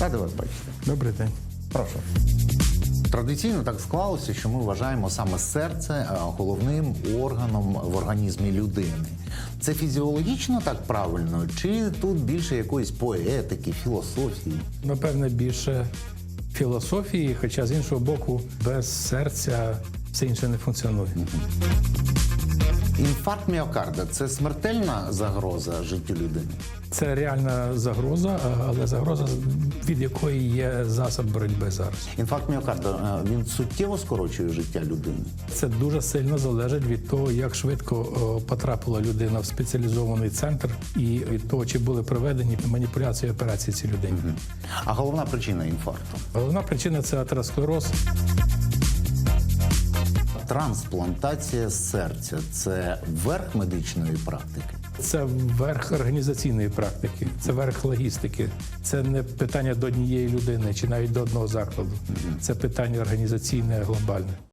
Радий вас бачити. Добрий день. Прошу. Традиційно так склалося, що ми вважаємо саме серце е, головним органом в організмі людини. Це фізіологічно так правильно, чи тут більше якоїсь поетики, філософії? Напевне, більше філософії, хоча з іншого боку, без серця все інше не функціонує. Інфаркт міокарда це смертельна загроза життю людини. Це реальна загроза, але загроза, від якої є засоб боротьби зараз. Інфаркт міокарда е, він суттєво скорочує життя людини. Це дуже сильно залежить від того, як швидко потрапила людина в спеціалізований центр, і від того, чи були проведені маніпуляції операції цій людині. А головна причина інфаркту Головна причина це атеросклероз. Трансплантація серця це верх медичної практики. Це верх організаційної практики, це верх логістики. Це не питання до однієї людини чи навіть до одного закладу. Це питання організаційне, глобальне.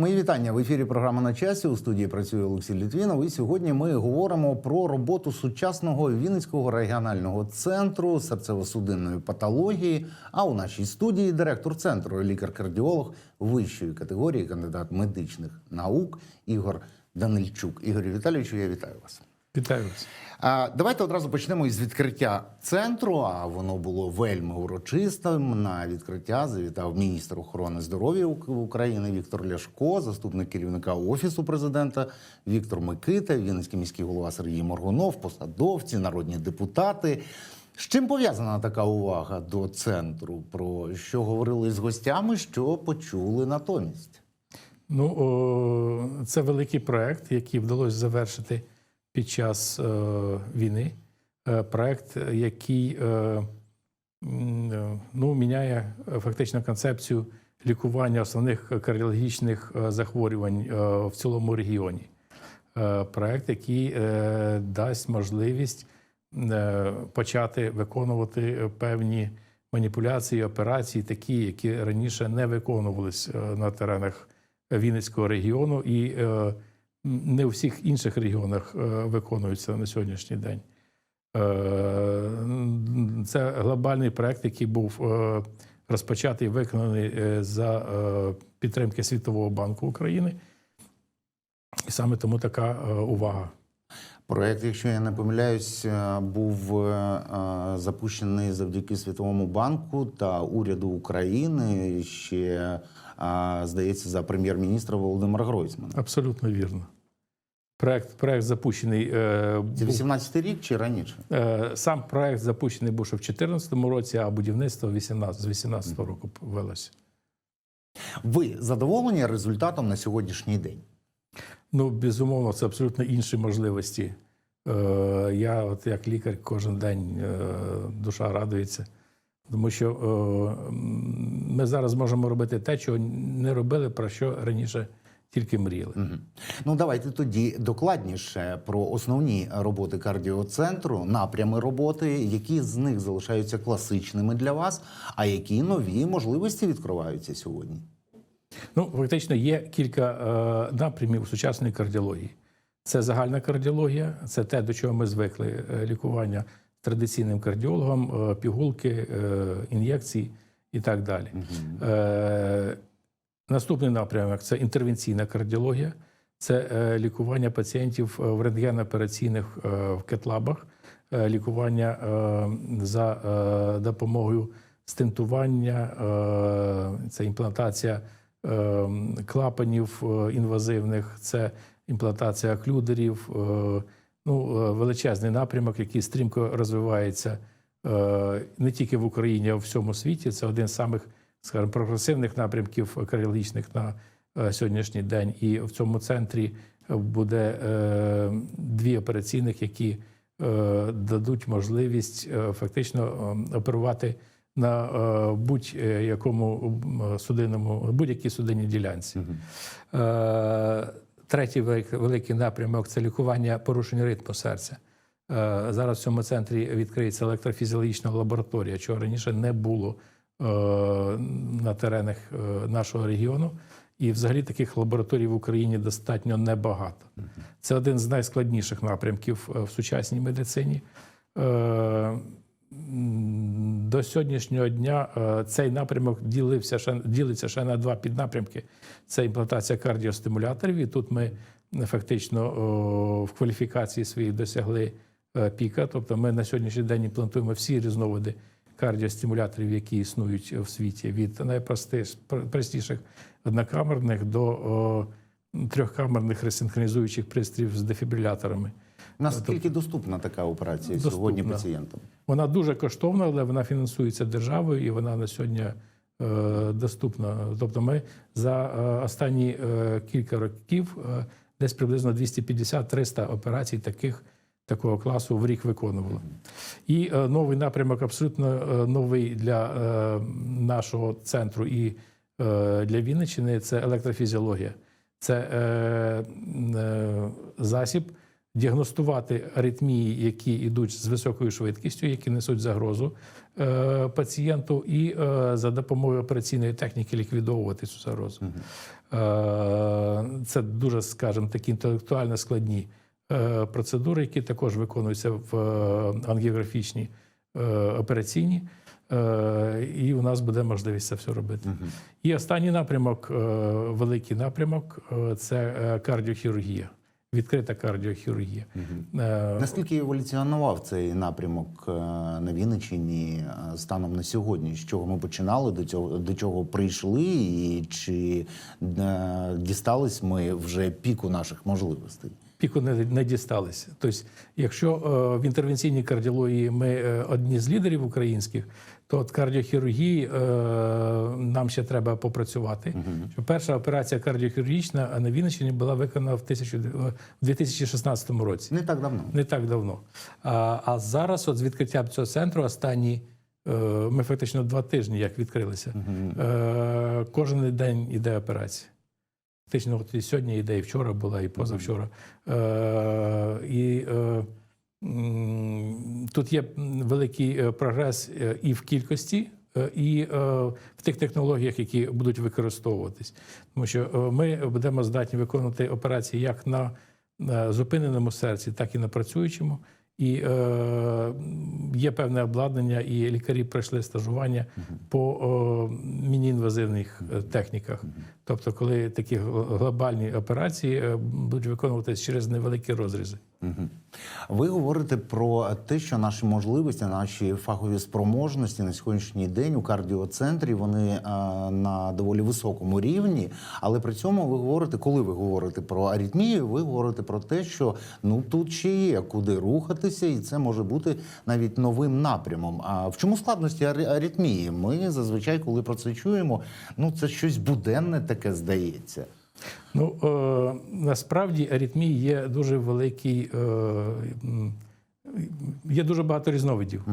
Мої вітання в ефірі. Програма на часі у студії працює Олексій Літвінов. І сьогодні ми говоримо про роботу сучасного Вінницького регіонального центру серцево-судинної патології. А у нашій студії директор центру, лікар-кардіолог вищої категорії, кандидат медичних наук Ігор Данильчук. Ігор Віталійовичу, я вітаю вас. Вітаю вас. Давайте одразу почнемо із відкриття центру. А воно було вельми урочистим. На відкриття завітав міністр охорони здоров'я України Віктор Ляшко, заступник керівника офісу президента Віктор Микита, Вінницький міський голова Сергій Моргунов, посадовці, народні депутати. З чим пов'язана така увага до центру? Про що говорили з гостями, що почули натомість? Ну о, це великий проект, який вдалося завершити під час е, війни. Е, проект, який е, ну, міняє фактично концепцію лікування основних кардіологічних захворювань в цілому регіоні. Проект, який дасть можливість почати виконувати певні маніпуляції, операції, такі, які раніше не виконувались на теренах Вінницького регіону, і не у всіх інших регіонах е, виконуються на сьогоднішній день. Е, Це глобальний проект, який був е, розпочатий і виконаний за підтримки Світового банку України. І саме тому така увага. Проект, якщо я не помиляюсь, був запущений завдяки Світовому банку та уряду України ще, здається, за прем'єр-міністра Володимира Гройсмана. Абсолютно вірно. Проект, проект запущений. Е, Це був, 18-й рік чи раніше? е, сам проект запущений був ще в 2014 році, а будівництво 18, з 2018 року велося. Ви задоволені результатом на сьогоднішній день? Ну, безумовно, це абсолютно інші можливості. Е, я, от як лікар, кожен день душа радується, тому що е, м, ми зараз можемо робити те, чого не робили, про що раніше тільки мріяли. Мгм. Ну давайте тоді докладніше про основні роботи кардіоцентру, напрями роботи, які з них залишаються класичними для вас, а які нові можливості відкриваються сьогодні. Ну, фактично, є кілька е, напрямів сучасної кардіології. Це загальна кардіологія, це те, до чого ми звикли: е, лікування традиційним кардіологом, е, пігулки, е, ін'єкції і так далі. Е, наступний напрямок це інтервенційна кардіологія, це лікування пацієнтів в рентгенопераційних в кетлабах, лікування за допомогою стентування, це імплантація клапанів інвазивних, це імплантація клюдерів. Ну, е, величезний напрямок, який стрімко розвивається е, не тільки в Україні, а в всьому світі. Це один з самих, скажімо, прогресивних напрямків кардіологічних на е, сьогоднішній день. І в цьому центрі буде дві операційних, які дадуть можливість фактично оперувати на будь-якому судинному, будь-якій судинній ділянці. Е, Третій великий напрямок це лікування порушень ритму серця. Е, Зараз в цьому центрі відкриється електрофізіологічна лабораторія, чого раніше не було е, на теренах е, нашого регіону. І взагалі таких лабораторій в Україні достатньо небагато. Це один з найскладніших напрямків в сучасній медицині. До сьогоднішнього дня е, цей напрямок ділився ще, ділиться ще на два піднапрямки: це імплантація кардіостимуляторів. І тут ми фактично в кваліфікації своїй досягли е, піка. Тобто ми на сьогоднішній день імплантуємо всі різновиди кардіостимуляторів, які існують в світі, від найпростіших однокамерних до о, трьохкамерних ресинхронізуючих пристроїв з дефібриляторами. Наскільки доступна така операція Доступна. сьогодні пацієнтам? Вона дуже коштовна, але вона фінансується державою і вона на сьогодні е, доступна. Тобто, ми за е, останні е, кілька років е, десь приблизно 250-300 операцій таких. Такого класу в рік виконували. І е, новий напрямок абсолютно е, новий для е, нашого центру і е, для Вінниччини це електрофізіологія. Це е, е, засіб діагностувати аритмії, які йдуть з високою швидкістю, які несуть загрозу е, пацієнту, і е, за допомогою операційної техніки ліквідовувати цю загрозу. Е, це дуже, скажімо, такі інтелектуально складні е, процедури, які також виконуються в е, ангіографічній е, операційні. Е, І у нас буде можливість це все робити. І останній напрямок, е, великий напрямок е, це кардіохірургія, відкрита кардіохірургія. Е, Наскільки еволюціонував цей напрямок е, на Вінниччині е, станом на сьогодні? З чого ми починали, до цього до чого прийшли, і чи дістались ми вже піку наших можливостей? Піку не, не дісталися. Тобто, якщо е, в інтервенційній кардіології ми е, одні з лідерів українських, то от кардіохірургії е, нам ще треба попрацювати. Що перша операція кардіохірургічна на Вінниччині була виконана в, тисячу, е, 2016 році. Не так давно. Не так давно. А, а зараз, от з відкриттям цього центру, останні е, ми фактично два тижні як відкрилися. Е, кожен день іде операція. Фактично, от і сьогодні іде, і вчора була, і позавчора. Е, і е, тут є великий е, прогрес е, і в кількості. е, І в тих технологіях, які будуть використовуватись, тому що ми будемо здатні виконувати операції як на зупиненому серці, так і на працюючому. І е, є певне обладнання, і лікарі пройшли стажування по е, міні-інвазивних е, техніках. Тобто, коли такі глобальні операції будуть виконуватися через невеликі розрізи. Ви говорите про те, що наші можливості, наші фахові спроможності на сьогоднішній день у кардіоцентрі вони е, на доволі високому рівні. Але при цьому ви говорите, коли ви говорите про аритмію, ви говорите про те, що ну тут ще є куди рухатися, і це може бути навіть новим напрямом. А в чому складності ари- аритмії? Ми зазвичай, коли про це чуємо, ну це щось буденне таке здається. Ну е, насправді аритмії є дуже великий. Е, Є дуже багато різновидів.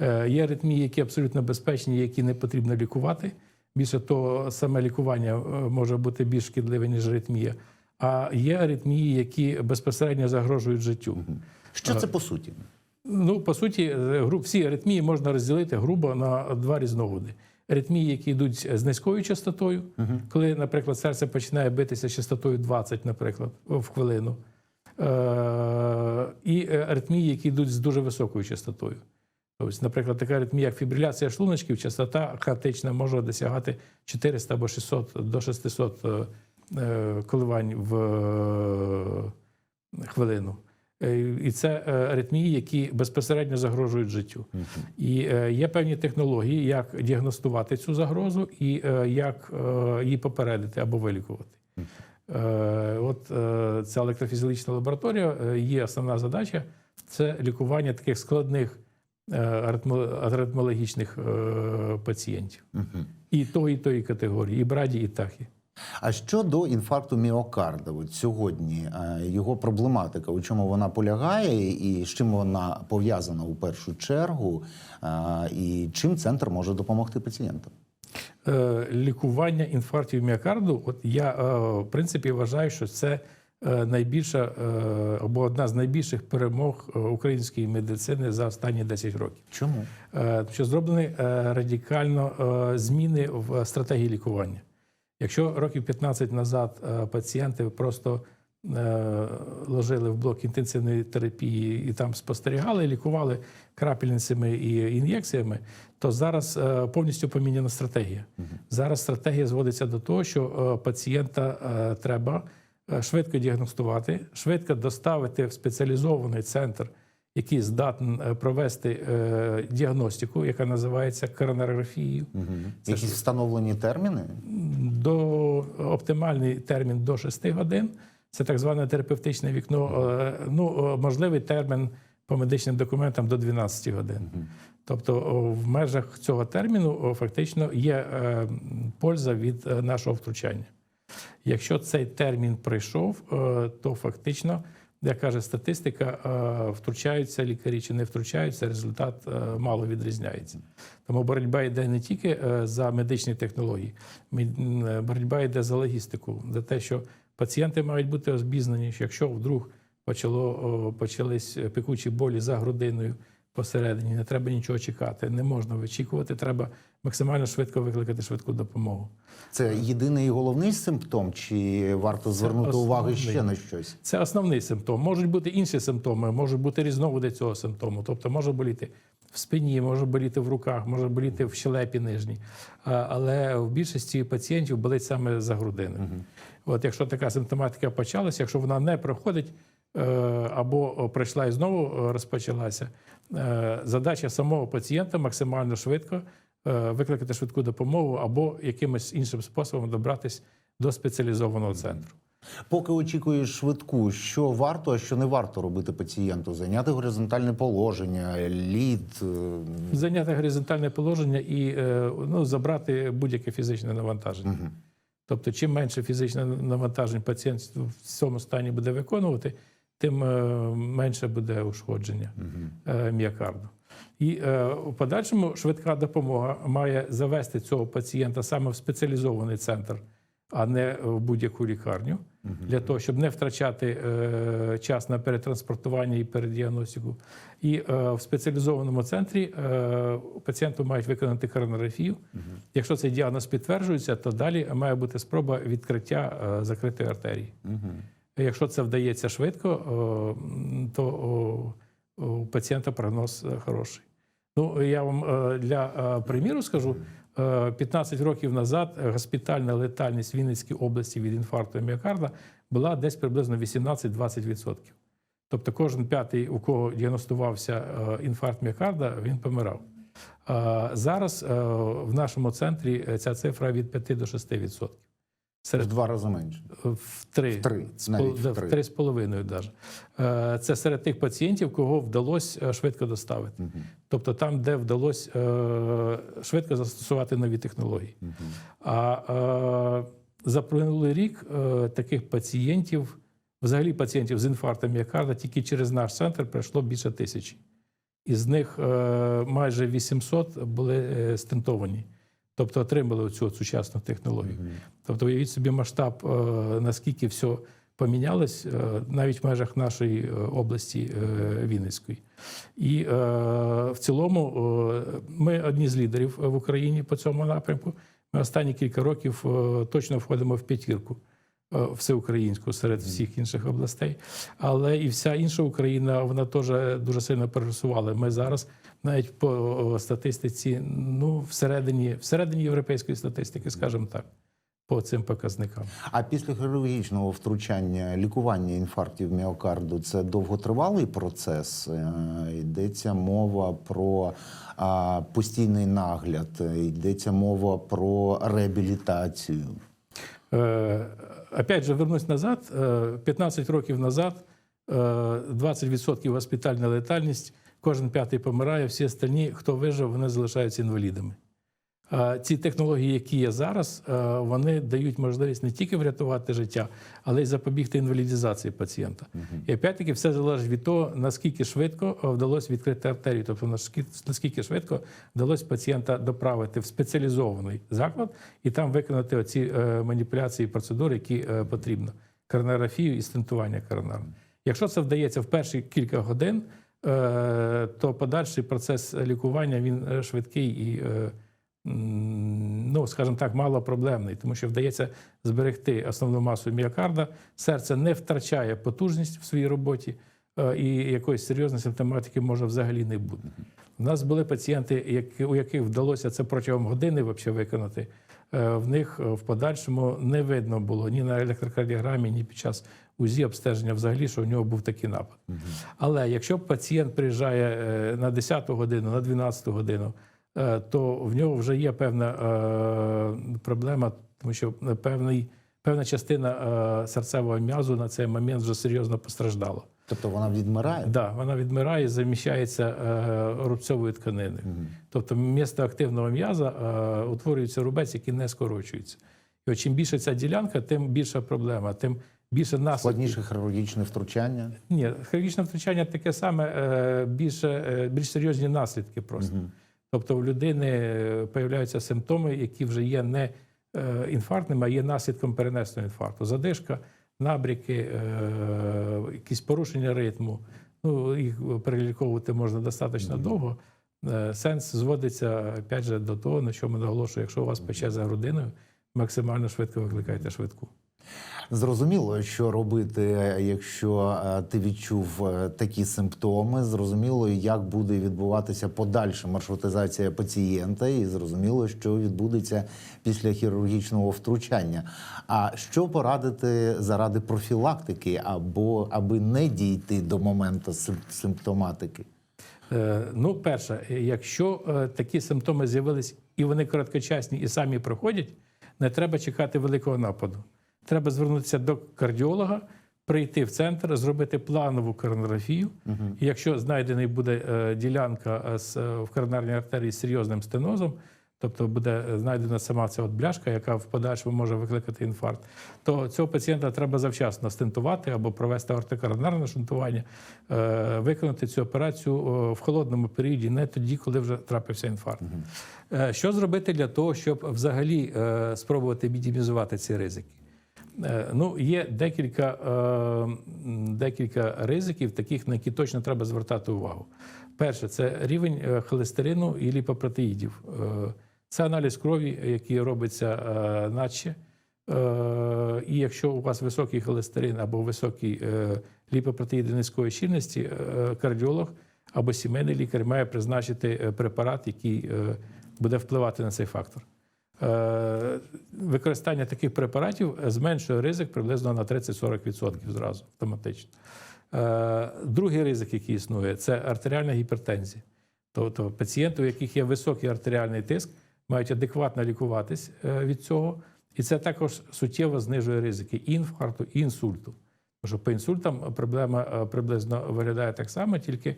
Е, Є аритмії, які абсолютно безпечні, які не потрібно лікувати. Більше того, саме лікування може бути більш шкідливе, ніж аритмія. А є аритмії, які безпосередньо загрожують життю. Що це по суті? Ну, по суті, всі аритмії можна розділити грубо на два різновиди. Аритмії, які йдуть з низькою частотою, коли, наприклад, серце починає битися з частотою 20, наприклад, в хвилину. Е, І е, аритмії, які йдуть з дуже високою частотою. Тобто, наприклад, така аритмія, як фібриляція шлуночків, частота хаотична може досягати 400 або 600 до 600 е, е, коливань в е, хвилину. Е, І це е, аритмії, які безпосередньо загрожують життю. І е, є певні технології, як діагностувати цю загрозу і як її попередити або вилікувати. Е, От е, ця електрофізіологічна лабораторія, її основна задача це лікування таких складних аритмо- аритмологічних пацієнтів. І тої, і тої категорії, і браді, і тахі. А щодо інфаркту міокарда, от сьогодні е, його проблематика, у чому вона полягає, і з чим вона пов'язана у першу чергу, е, і чим центр може допомогти пацієнтам? Е, Лікування інфарктів міокарду, от я в принципі вважаю, що це найбільша або одна з найбільших перемог української медицини за останні 10 років. Чому? Що зроблені радикально зміни в стратегії лікування. Якщо років 15 назад е, пацієнти просто е, ложили в блок інтенсивної терапії і там спостерігали, лікували крапельницями і ін'єкціями, то зараз е, повністю поміняна стратегія. Зараз стратегія зводиться до того, що пацієнта треба швидко діагностувати, швидко доставити в спеціалізований центр, який здатен е, провести е, діагностику, яка називається коронарографією. Якісь встановлені терміни? До оптимальний термін до 6 годин. Це так зване терапевтичне вікно. Е, Ну, можливий термін по медичним документам до 12 годин. Тобто, в межах цього терміну фактично є польза від нашого втручання. Якщо цей термін пройшов, е, то фактично, як каже статистика, е, втручаються лікарі чи не втручаються, результат е, мало відрізняється. Тому боротьба йде не тільки е, за медичні технології, боротьба йде за логістику, за те, що пацієнти мають бути обізнані, що якщо вдруг почало, почались пекучі болі за грудиною посередині, не треба нічого чекати, не можна вичікувати, треба максимально швидко викликати швидку допомогу. Це єдиний і головний симптом, чи варто звернути увагу ще на щось? Це основний симптом. Можуть бути інші симптоми, можуть бути різновиди цього симптому. Тобто може боліти в спині, може боліти в руках, може боліти в щелепі нижній. Але в більшості пацієнтів болить саме за грудиною. От якщо така симптоматика почалася, якщо вона не проходить або прийшла і знову е, розпочалася, е, задача самого пацієнта максимально швидко е, викликати швидку допомогу або якимось іншим способом добратись до спеціалізованого центру. Поки очікуєш швидку, що варто, а що не варто робити пацієнту? Зайняти горизонтальне положення, лід. е, Зайняти горизонтальне положення і е, ну, забрати будь-яке фізичне навантаження. Тобто, чим менше фізичне навантаження пацієнт в цьому стані буде виконувати, тим е, менше буде ушкодження е, міокарду. І е, у подальшому швидка допомога має завести цього пацієнта саме в спеціалізований центр, а не в будь-яку лікарню, для того, щоб не втрачати е, час на перетранспортування і передіагностику. І е, в спеціалізованому центрі е, пацієнту мають виконати коронарографію. Якщо цей діагноз підтверджується, то далі має бути спроба відкриття е, закритої артерії. Якщо це вдається швидко, то у пацієнта прогноз е, хороший. Ну, я вам е, для е, приміру скажу: Е, 15 років назад е, госпітальна летальність в Вінницькій області від інфаркту міокарда була десь приблизно 18-20%. Тобто кожен п'ятий, у кого діагностувався е, інфаркт міокарда, він помирав. Е, Зараз е, в нашому центрі е, ця цифра від 5 до 6%. В два рази менше. в три, В три, навіть в три. в три з половиною даже. Е, Це серед тих пацієнтів, кого вдалося е, швидко доставити. Тобто там, де вдалося е, швидко застосувати нові технології. А е, за минулий рік таких пацієнтів, взагалі пацієнтів з інфарктом міокарда, тільки через наш центр пройшло більше тисячі. Із них майже 800 були стентовані, тобто отримали цю сучасну технологію. Тобто, уявіть собі масштаб, е, наскільки все помінялось е, навіть в межах нашої е, області Вінницької. І в цілому ми одні з лідерів в Україні по цьому напрямку. Ми останні кілька років точно входимо в п'ятірку всеукраїнську серед всіх інших областей. Але і вся інша Україна вона теж дуже сильно прогресувала. Ми зараз навіть по статистиці, ну всередині, всередині європейської статистики, скажімо так, по цим показникам. А після хірургічного втручання лікування інфарктів міокарду це довготривалий процес. Е, Йдеться мова про постійний нагляд, е, йдеться мова про реабілітацію. Е, Опять же, вернусь назад. Е, 15 років назад е, 20% госпітальна летальність, кожен п'ятий помирає, всі остальні, хто вижив, вони залишаються інвалідами. А Ці технології, які є зараз, е, вони дають можливість не тільки врятувати життя, але й запобігти інвалідизації пацієнта. І опять-таки все залежить від того, наскільки швидко е, вдалося відкрити артерію, тобто наскільки- швидко вдалося пацієнта доправити в спеціалізований заклад і там виконати оці е, маніпуляції, процедури, які е, потрібно: коронарографію і стентування коронарне. Якщо це вдається в перші кілька годин, е, то подальший процес лікування він е, швидкий і е, ну, скажімо так, малопроблемний, тому що вдається зберегти основну масу міокарда. Серце не втрачає потужність в своїй роботі, е, і якоїсь серйозної симптоматики може взагалі не бути. У нас були пацієнти, у яких вдалося це протягом години взагалі виконати. Е, В них е, в подальшому не видно було ні на електрокардіограмі, ні під час УЗІ обстеження взагалі, що в нього був такий напад. Але якщо пацієнт приїжджає на 10-ту годину, на 12 годину, то в нього вже є певна е, проблема, тому що певний, певна частина е, серцевого м'язу на цей момент вже серйозно постраждала. Тобто вона відмирає? Да, вона відмирає, заміщається е, рубцовою тканиною. Тобто, місто активного м'яза е, утворюється рубець, який не скорочується. І от чим більше ця ділянка, тим більша проблема, тим більше наслідків. Складніше хірургічне втручання. Ні, хірургічне втручання таке саме, е, більше, е, більш серйозні наслідки просто. Тобто в людини е, появляються симптоми, які вже є не е, інфарктними, а є наслідком перенесеного інфаркту. Задишка, набріки, е, якісь порушення ритму. Ну, їх переліковувати можна достатньо довго. Е, Сенс зводиться опять же, до того, на чому наголошую, якщо у вас пече за грудиною, максимально швидко викликайте швидку. Зрозуміло, що робити, якщо е, ти відчув е, такі симптоми. Зрозуміло, як буде відбуватися подальша маршрутизація пацієнта, і зрозуміло, що відбудеться після хірургічного втручання. А що порадити заради профілактики або аби не дійти до моменту симптоматики? Е, Ну, перше, якщо такі симптоми з'явились і вони короткочасні і самі проходять, не треба чекати великого нападу. Треба звернутися до кардіолога, прийти в центр, зробити планову коронарографію. І якщо знайдений буде е, ділянка е, з, е, в коронарній артерії з серйозним стенозом, тобто буде е, знайдена сама ця от бляшка, яка в подальшому може викликати інфаркт, то цього пацієнта треба завчасно стентувати або провести ортокоронарне шунтування, е, виконати цю операцію в холодному періоді, не тоді, коли вже трапився інфаркт. Е, Що зробити для того, щоб взагалі е, спробувати мінімізувати ці ризики? Е, Ну, є декілька, е, декілька ризиків, таких, на які точно треба звертати увагу. Перше, це рівень е, холестерину і ліпопротеїдів. Це аналіз крові, який робиться наче. І якщо у вас високий холестерин або високі е, ліпопротеїди низької щільності, кардіолог або сімейний лікар має призначити препарат, який буде впливати на цей фактор. Е, Використання таких препаратів зменшує ризик приблизно на 30-40% зразу автоматично. Е, Другий ризик, який існує, це артеріальна гіпертензія. Тобто пацієнти, у яких є високий артеріальний тиск, мають адекватно лікуватись е, від цього. І це також суттєво знижує ризики інфаркту, і інсульту. Тому що по інсультам проблема е, приблизно виглядає так само, тільки е,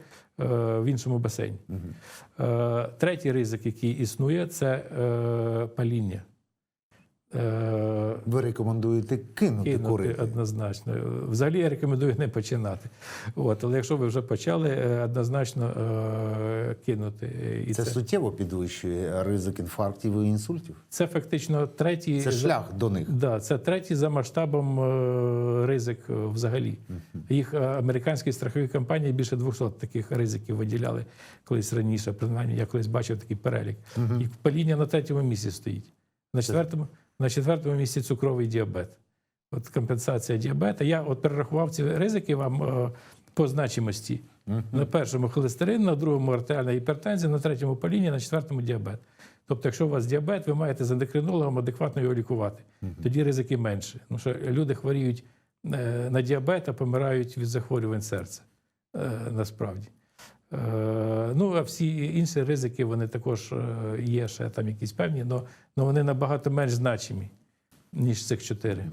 в іншому басейні. Е, Третій ризик, який існує, це паління. Ви рекомендуєте кинути, Кинути курити? однозначно. Взагалі я рекомендую не починати. От, але якщо ви вже почали, е, однозначно е, кинути. І Це, це, суттєво підвищує ризик інфарктів і інсультів. Це фактично третій Це шлях до них. Да, це третій за масштабом е, ризик е, взагалі. Їх американські страхові компанії більше 200 таких ризиків виділяли колись раніше. Принаймні, я колись бачив такий перелік. І паління на третьому місці стоїть. На четвертому, на четвертому місці цукровий діабет. От компенсація діабета. Я от перерахував ці ризики вам е, по значимості. На першому холестерин, на другому артеріальна гіпертензія, на третьому паління, на четвертому діабет. Тобто, якщо у вас діабет, ви маєте з ендокринологом адекватно його лікувати. Тоді ризики менше. Тому що люди хворіють е, на діабет, а помирають від захворювань серця. Е, Насправді. Е, Ну, а всі інші ризики, вони також е, є ще там якісь певні, але вони набагато менш значимі, ніж цих чотири.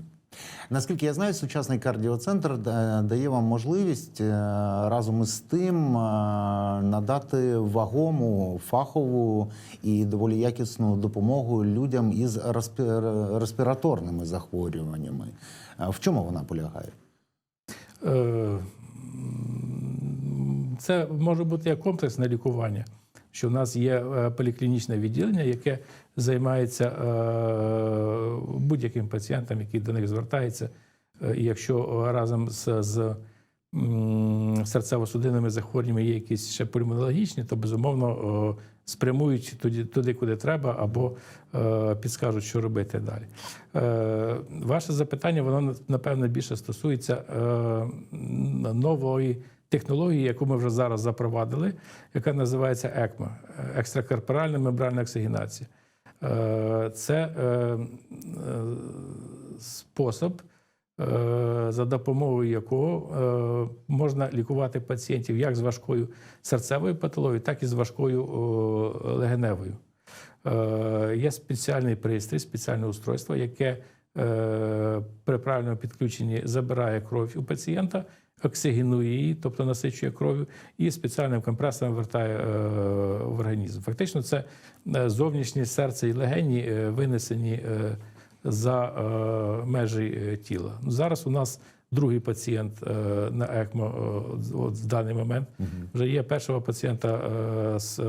Наскільки я знаю, сучасний кардіоцентр дає вам можливість е, разом із тим е, надати вагому, фахову і доволі якісну допомогу людям із респі- респіраторними захворюваннями. Е, В чому вона полягає? Е, Це може бути як комплексне лікування, що в нас є е, поліклінічне відділення, яке займається е, будь-яким пацієнтом, який до них звертається. Е, І якщо разом з, з серцево-судинними захворюваннями є якісь ще пульмонологічні, то безумовно спрямують туди, туди куди треба, або підскажуть, що робити далі. Ваше запитання, воно напевно більше стосується нової технології, яку ми вже зараз запровадили, яка називається ЕКМО – екстракорпоральна мембранна оксигенація. Е, Це е, е, спосіб, е, за допомогою якого можна лікувати пацієнтів як з важкою серцевою патологією, так і з важкою легеневою. Є спеціальний пристрій, спеціальне устройство, яке при правильному підключенні забирає кров у пацієнта, оксигенує її, тобто насичує кров'ю, і спеціальним компресором вертає е, в організм. Фактично, це е, зовнішнє серце і легені е, винесені за межі тіла. Ну, Зараз у нас другий пацієнт на ЕКМО от в даний момент. Вже є першого пацієнта з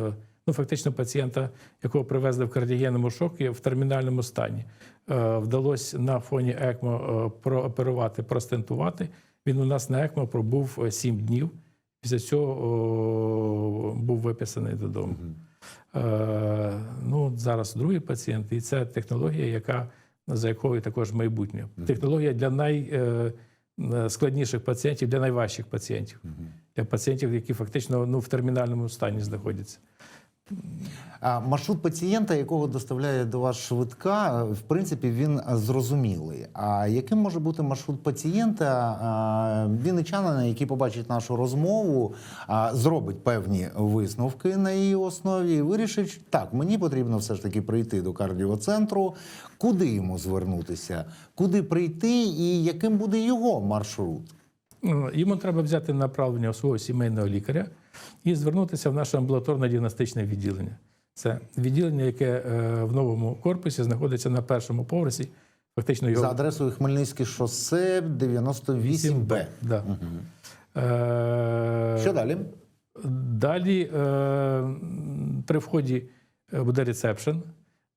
ну, фактично пацієнта, якого привезли в кардіогенному шокі в термінальному стані. Вдалося на фоні ЕКМО прооперувати, простентувати. Він у нас на ЕКМО пробув 7 днів. Після цього о, був виписаний додому. Е, ну, зараз другий пацієнт, і це технологія, яка за якою також майбутнє. Технологія для найскладніших пацієнтів, для найважчих пацієнтів, для пацієнтів, які фактично ну, в термінальному стані знаходяться. Маршрут пацієнта, якого доставляє до вас швидка, в принципі, він зрозумілий. А яким може бути маршрут пацієнта? а, Вінничанина, який побачить нашу розмову, зробить певні висновки на її основі і вирішить, так, мені потрібно все ж таки прийти до кардіоцентру. Куди йому звернутися? Куди прийти, і яким буде його маршрут? Ну, Йому треба взяти направлення свого сімейного лікаря і звернутися в наше амбулаторно-діагностичне відділення. Це відділення, яке е, в новому корпусі знаходиться на першому поверсі. Фактично його За адресою Хмельницьке шосе 98Б. Да. Е, Що далі? Далі е, при вході е, буде ресепшн,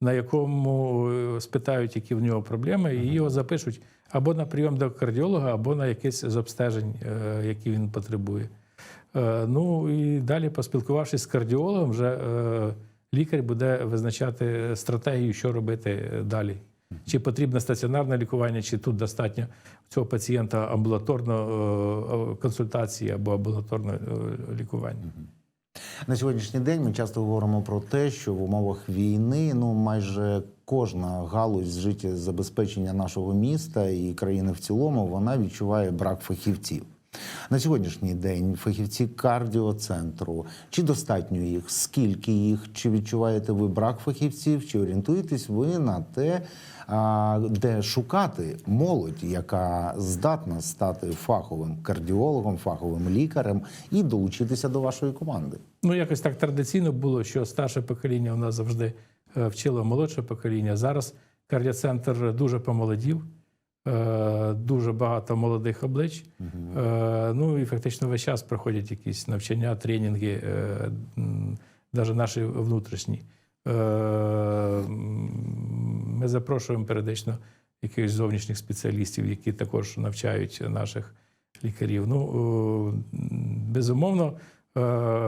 на якому е, спитають, які в нього проблеми, і його запишуть або на прийом до кардіолога, або на якесь з обстежень, які він потребує. Е, Ну і далі, поспілкувавшись з кардіологом, вже е, лікар буде визначати стратегію, що робити далі. Чи потрібне стаціонарне лікування, чи тут достатньо цього пацієнта амбулаторно е, консультації або амбулаторне е, лікування. На сьогоднішній день ми часто говоримо про те, що в умовах війни ну майже кожна галузь життєзабезпечення нашого міста і країни в цілому вона відчуває брак фахівців. На сьогоднішній день фахівці кардіоцентру чи достатньо їх, скільки їх, чи відчуваєте ви брак фахівців, чи орієнтуєтесь ви на те, де шукати молодь, яка здатна стати фаховим кардіологом, фаховим лікарем і долучитися до вашої команди? Ну, якось так традиційно було, що старше покоління у нас завжди е, вчило молодше покоління. Зараз кардіоцентр дуже помолодів, дуже багато молодих облич. Е, Ну і фактично весь час проходять якісь навчання, тренінги, навіть наші внутрішні. Е, Ми запрошуємо періодично якихось зовнішніх спеціалістів, які також навчають наших лікарів. Ну, безумовно, е,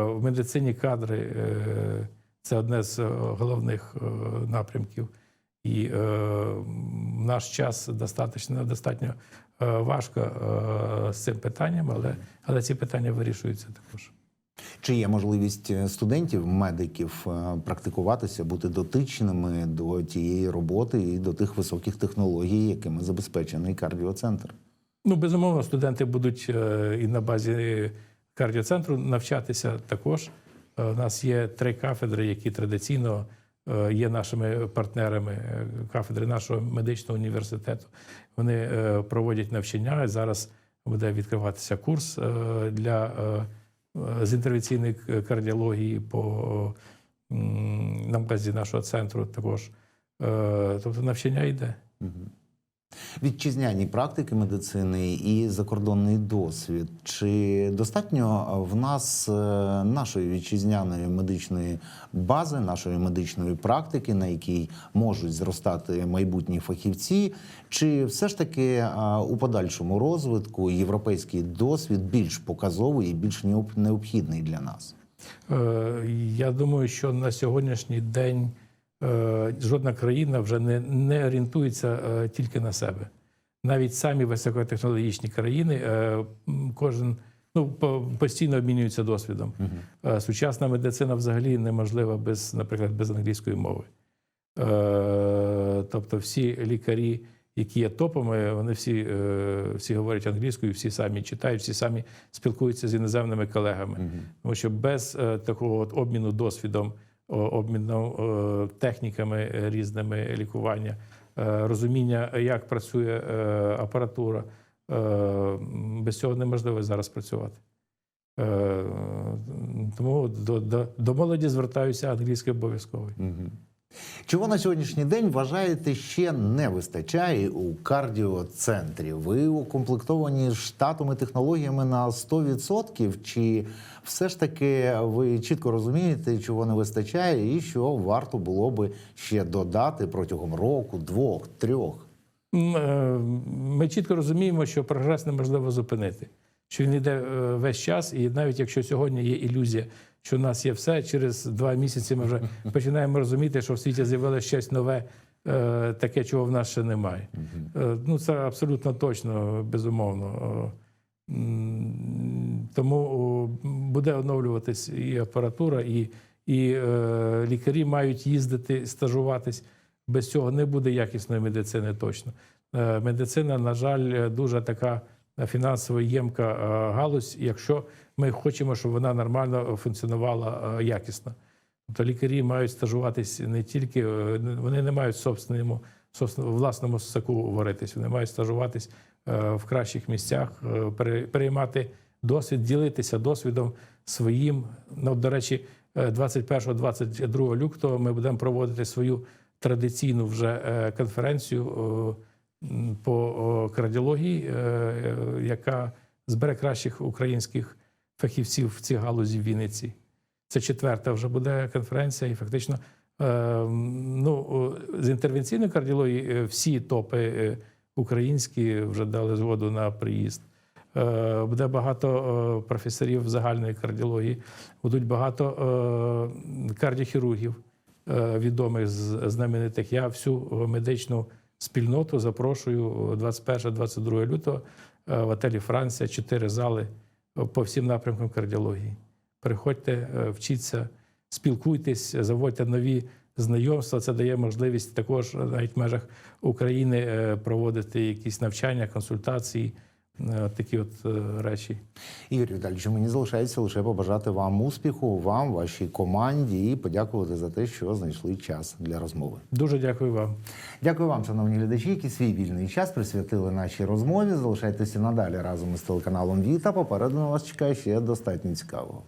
в медицині кадри е, це одне з е, головних е, напрямків. І е, в наш час достатньо, достатньо е, важко е, з цим питанням, але, але ці питання вирішуються також. Чи є можливість е, студентів, медиків е, практикуватися, бути дотичними до тієї роботи і до тих високих технологій, якими забезпечений кардіоцентр? Ну, безумовно, студенти будуть і на базі кардіоцентру навчатися також. У нас є три кафедри, які традиційно є нашими партнерами, е, кафедри нашого медичного університету. Вони е, проводять навчання. Зараз буде відкриватися курс е, для е, е, з інтервенційної кардіології по на базі нашого центру також. Е, Тобто навчання йде. Вітчизняні практики медицини і закордонний досвід. Чи достатньо в нас е, нашої вітчизняної медичної бази, нашої медичної практики, на якій можуть зростати майбутні фахівці? Чи все ж таки е, у подальшому розвитку європейський досвід більш показовий і більш необ- необхідний для нас? Е, Я думаю, що на сьогоднішній день е, жодна країна вже не, не орієнтується е, тільки на себе. Навіть самі високотехнологічні країни, е, кожен ну, постійно обмінюються досвідом. Е, Сучасна медицина взагалі неможлива без, наприклад, без англійської мови. Е, Тобто всі лікарі, які є топами, вони всі, е, всі говорять англійською, всі самі читають, всі самі спілкуються з іноземними колегами. Тому що без е, такого от обміну досвідом, обміну техніками різними лікування, е, розуміння, як працює е, апаратура, е, без цього неможливо зараз працювати. Тому до, до, до молоді звертаюся англійською обов'язково. Чого на сьогоднішній день вважаєте ще не вистачає у кардіоцентрі? Ви укомплектовані штатом і технологіями на 100%? Чи все ж таки ви чітко розумієте, чого не вистачає, і що варто було би ще додати протягом року, двох, трьох? Е, Ми чітко розуміємо, що прогрес неможливо зупинити, що він йде е, весь час, і навіть якщо сьогодні є ілюзія, що у нас є все, через два місяці ми вже починаємо розуміти, що в світі з'явилося щось нове, е, таке, чого в нас ще немає. Е, Ну, це абсолютно точно, безумовно. Е, Тому буде оновлюватись і апаратура, і, і е, лікарі мають їздити, стажуватись. Без цього не буде якісної медицини точно. Е, Медицина, на жаль, дуже така фінансово ємка галузь, якщо ми хочемо, щоб вона нормально функціонувала е, якісно. Тобто лікарі мають стажуватись не тільки, е, вони не мають собственному, собственно, власному соку варитись, вони мають стажуватись е, в кращих місцях, переймати досвід, ділитися досвідом своїм. Ну, до речі, 21-22 лютого ми будемо проводити свою традиційну вже конференцію по кардіології, яка збере кращих українських фахівців в цій галузі в Вінниці. Це четверта вже буде конференція, і фактично е, ну, з інтервенційної кардіології е, всі топи е, українські вже дали згоду на приїзд. Буде багато професорів загальної кардіології, будуть багато кардіохірургів відомих знаменитих. Я всю медичну спільноту запрошую 21-22 лютого в отелі Франція, чотири зали по всім напрямкам кардіології. Приходьте, е, вчіться, спілкуйтесь, заводьте нові знайомства. Це дає можливість також е, навіть в межах України е, проводити якісь навчання, консультації, е, такі от е, речі. Ігор Віталійович, мені залишається лише побажати вам успіху, вам, вашій команді, і подякувати за те, що знайшли час для розмови. Дуже дякую вам. Дякую вам, шановні глядачі, які свій вільний час присвятили нашій розмові. Залишайтеся надалі разом із телеканалом Віта. Попереду на вас чекає ще достатньо цікавого.